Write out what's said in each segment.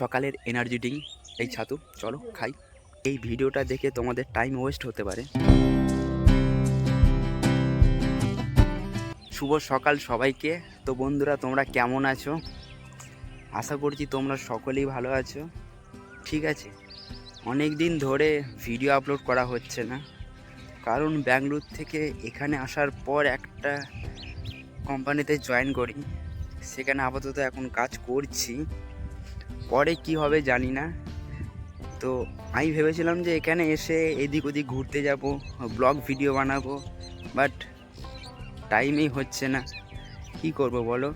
সকালের energy drink এই ছাতু, চলো খাই। এই ভিডিওটা দেখে তোমাদের টাইম ওয়েস্ট হতে পারে। শুভ সকাল সবাইকে। তো বন্ধুরা, তোমরা কেমন আছো? আশা করছি তোমরা সকলেই ভালো আছো। ঠিক আছে অনেক দিন ধরে ভিডিও আপলোড করা হচ্ছে না। কারণ ব্যাঙ্গালোর থেকে এখানে আসার পর একটা কোম্পানিতে জয়েন করি। সেখানে আপাতত এখন কাজ করছি। পরে কি হবে জানি না। তো আমি ভেবেছিলাম যে এখানে এসে এদিক ওদিক ঘুরতে যাব ব্লগ ভিডিও বানাবো বাট টাইমই হচ্ছে না। কি করব বলো?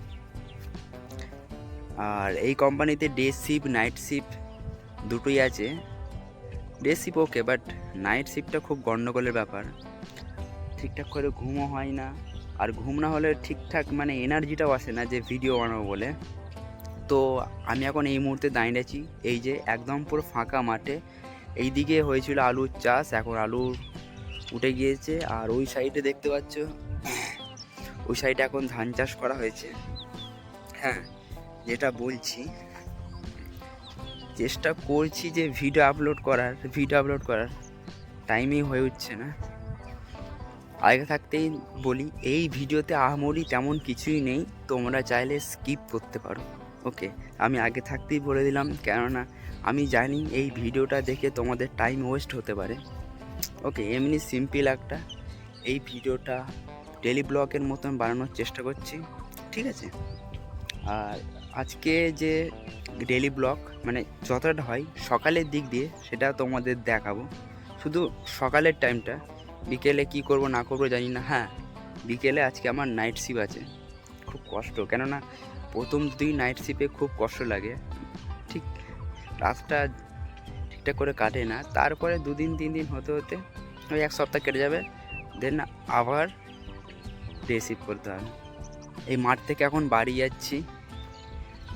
আর এই কোম্পানিতে ডে শিফট নাইট শিফট দুটোই আছে। Day shift okay but night শিফটটা খুব গণ্ডগোলের ব্যাপার। ঠিকঠাক করে ঘুমও হয় না। আর ঘুম না হলে ঠিকঠাক মানে এনার্জিটাও আসে না যে ভিডিও বানাবো বলে। তো আমি এখন এই মুহূর্তে দাঁড়িয়ে আছি, এই যে একদম পুরো ফাঁকা মাঠে। এই দিকে হয়েছিল আলুর চাষ, এখন আলু উঠে গিয়েছে, আর ওই সাইডে দেখতে পাচ্ছ, ওই সাইডে এখন ধান চাষ করা হয়েছে। হ্যাঁ যেটা বলছি, চেষ্টা করছি যে ভিডিও আপলোড করার ভিডিও আপলোড করার। টাইমই হয়ে উঠছে না। আগে থাকতেই বলি, এই ভিডিওতে আহামরি তেমন কিছুই নেই, তোমরা চাইলে স্কিপ করতে পারো। ওকে, আমি আগে থাকতেই বলে দিলাম, কেননা আমি জানি এই ভিডিওটা দেখে তোমাদের টাইম ওয়েস্ট হতে পারে। ওকে, এমনি সিম্পল একটা এই ভিডিওটা ডেলি ব্লগের মতন বানানোর চেষ্টা করছি, ঠিক আছে? আর আজকে যে ডেলি ব্লগ মানে যতটা হয় সকালের দিক দিয়ে সেটা তোমাদের দেখাবো। শুধু সকালের টাইমটা বিকেলে কি করব না করব জানি না হ্যাঁ বিকেলে আজকে আমার নাইট শিপ আছে। খুব কষ্ট, কেননা প্রথম দুই নাইট শিপে খুব কষ্ট লাগে। ঠিক রাতটা ঠিকঠাক করে কাটে না। তারপরে দুদিন, তিন দিন হতে হতে ওই এক সপ্তাহ কেটে যাবে। দেন আবার ডে শিপ করতে হবে। এই মাঠ থেকে এখন বাড়ি যাচ্ছি।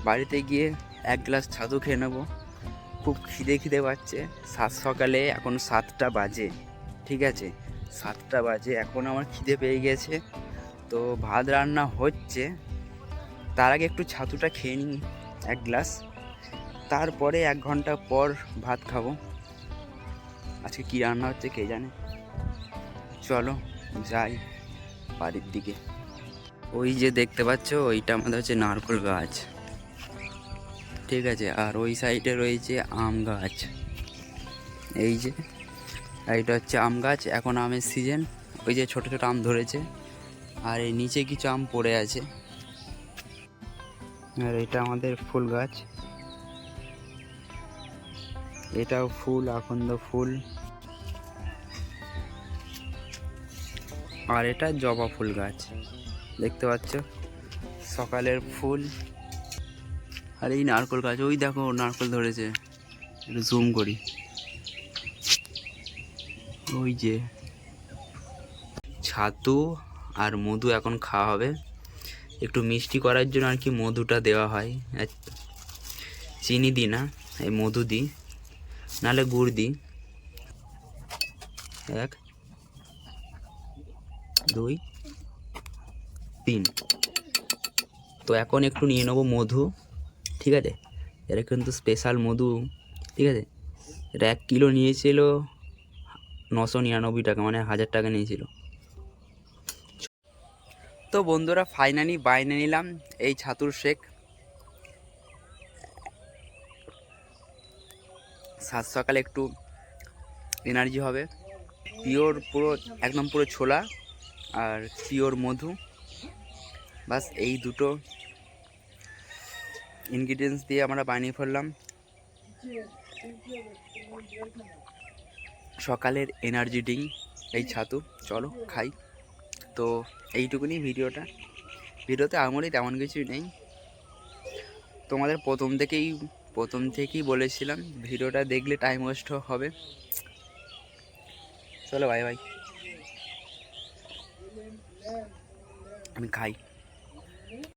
বাড়িতে গিয়ে এক গ্লাস ছাতু খেয়ে নেব। খুব খিদে খিদে পাচ্ছে। সাত সকালে এখন সাতটা বাজে। ঠিক আছে? সাতটা বাজে। এখন আমার খিদে পেয়ে গেছে। তো ভাত রান্না হচ্ছে। তার আগে একটু ছাতুটা খেয়ে নিই, এক গ্লাস। তারপরে এক ঘণ্টা পর ভাত খাব। আজকে কী রান্না হচ্ছে কে জানে? চলো, যাই বাড়ির দিকে। ওই যে দেখতে পাচ্ছ, ওইটা আমাদের হচ্ছে নারকেল গাছ। ঠিক আছে, আর ওই সাইডে রয়েছে আম গাছ। এই যে এটা হচ্ছে আম গাছ, এখন আমের সিজন ওই যে ছোট ছোট আম ধরেছে, আর এই নিচে কিছু আম পড়ে আছে। আর এটা আমাদের ফুল গাছ। এটাও ফুল, আকন্দ ফুল। আর এটা জবা ফুল গাছ। দেখতে পাচ্ছ? সকালের ফুল। আর এই নারকেল গাছ, ওই দেখো নারকেল ধরেছে। একটু জুম করি। ওই যে। ছাতু আর মধু এখন খাওয়া হবে। একটু মিষ্টি করার জন্য আর কি মধুটা দেওয়া হয়। চিনি দিই না, এই মধু দিই, নাহলে গুড় দিই। এক, দুই, তিন। তো এখন একটু নিয়ে নেব মধু, ঠিক আছে? এটা কিন্তু স্পেশাল মধু, ঠিক আছে? এটা এক কিলো নিয়েছিল নশো নিরানব্বই টাকা মানে হাজার টাকা নিয়েছিল। তো বন্ধুরা ফাইনালি বাইনে নিলাম এই ছাতুর শেক। সাত সকালে একটু এনার্জি হবে। পিওর পুরো, একদম পুরো ছোলা আর পিওর মধু। বাস এই দুটো ইনগ্রিডিয়েন্টস দিয়ে আমরা বানিয়ে ফেললাম। সকালের এনার্জি ড্রিঙ্ক এই ছাতু। চলো, খাই। তো এইটুকুনি ভিডিওটা। ভিডিওতে আমারই তেমন কিছুই নেই। তোমাদের প্রথম থেকেই প্রথম থেকেই বলেছিলাম, ভিডিওটা দেখলে টাইম ওয়েস্ট হবে। চলো বাই ভাই আমি খাই।